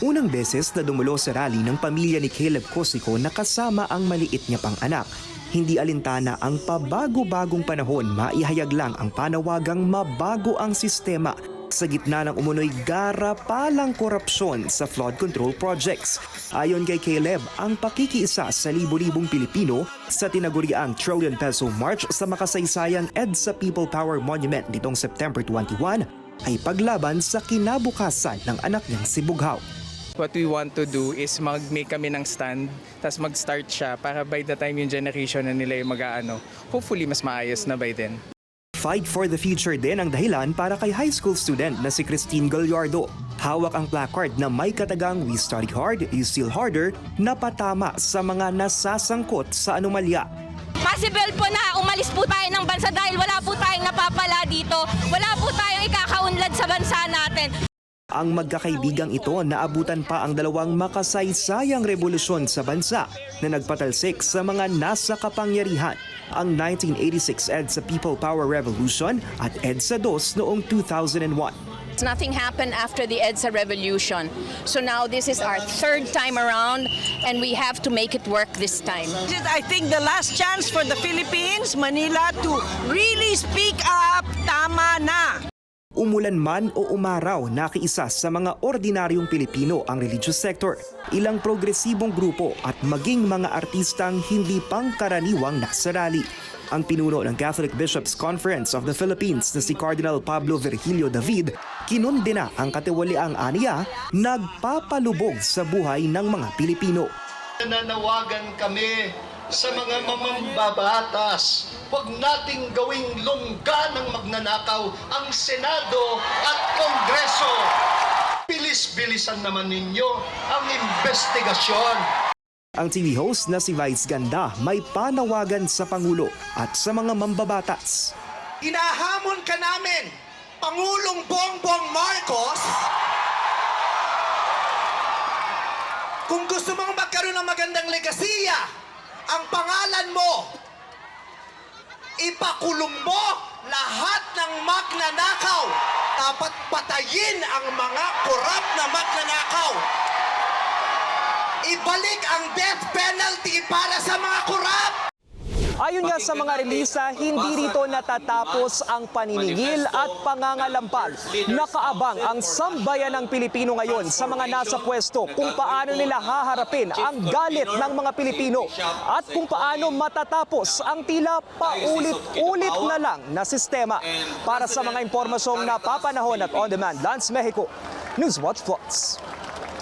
unang beses na dumulo sa rally ng pamilya ni Caleb Cosico na kasama ang maliit niya pang anak. Hindi alintana ang pabago-bagong panahon, maihayag lang ang panawagang mabago ang sistema sa gitna ng umunoy garapalang korupsyon sa flood control projects. Ayon kay Caleb, ang pakikiisa sa libo-libong Pilipino sa tinaguriang trillion peso march sa makasaysayang EDSA People Power Monument nitong September 21 ay paglaban sa kinabukasan ng anak niyang si Bughaw. What we want to do is mag-make kami ng stand, tapos mag-start siya para by the time yung generation na nila yung mag-aano, hopefully mas maayos na by then. Fight for the Future din ang dahilan para kay high school student na si Christine Gallardo. Hawak ang placard na may katagang We Study Hard, You Still Harder na patama sa mga nasasangkot sa anomalya. Possible po na umalis po tayo ng bansa dahil wala po tayong napapala dito. Wala po tayong ikakaunlad sa bansa natin. Ang magkakaibigang ito naabutan pa ang dalawang makasaysayang revolusyon sa bansa na nagpatalsik sa mga nasa kapangyarihan. Ang 1986 EDSA People Power Revolution at EDSA DOS noong 2001. Nothing happened after the EDSA revolution. So now this is our third time around and we have to make it work this time. This is, I think, the last chance for the Philippines, Manila, to really speak up. Tama na. Umulan man o umaraw, nakiisa sa mga ordinaryong Pilipino ang religious sector, ilang progresibong grupo at maging mga artistang hindi pangkaraniwang nasa rally. Ang pinuno ng Catholic Bishops Conference of the Philippines na si Cardinal Pablo Virgilio David, kinundina ang katiwaliang aniya, nagpapalubog sa buhay ng mga Pilipino. Nananawagan kami sa mga mamambabatas. Huwag nating gawing lungga ng magnanakaw ang Senado at Kongreso. Bilis-bilisan naman ninyo ang investigasyon. Ang TV host na si Vice Ganda may panawagan sa Pangulo at sa mga mambabatas. Hinahamon ka namin, Pangulong Bongbong Marcos, kung gusto mong magkaroon ng magandang legasiya, ang pangalan mo, ipakulong mo lahat ng magnanakaw. Dapat patayin ang mga korap na magnanakaw. Ibalik ang death penalty para sa mga korap. Ayon nga sa mga relisa, hindi rito natatapos ang paninigil at pangangalampag. Nakaabang ang sambayan ng Pilipino ngayon sa mga nasa pwesto kung paano nila haharapin ang galit ng mga Pilipino at kung paano matatapos ang tila paulit-ulit na lang na sistema. Para sa mga impormasyong napapanahon at on-demand, Lance Mexico, Newswatch Plus.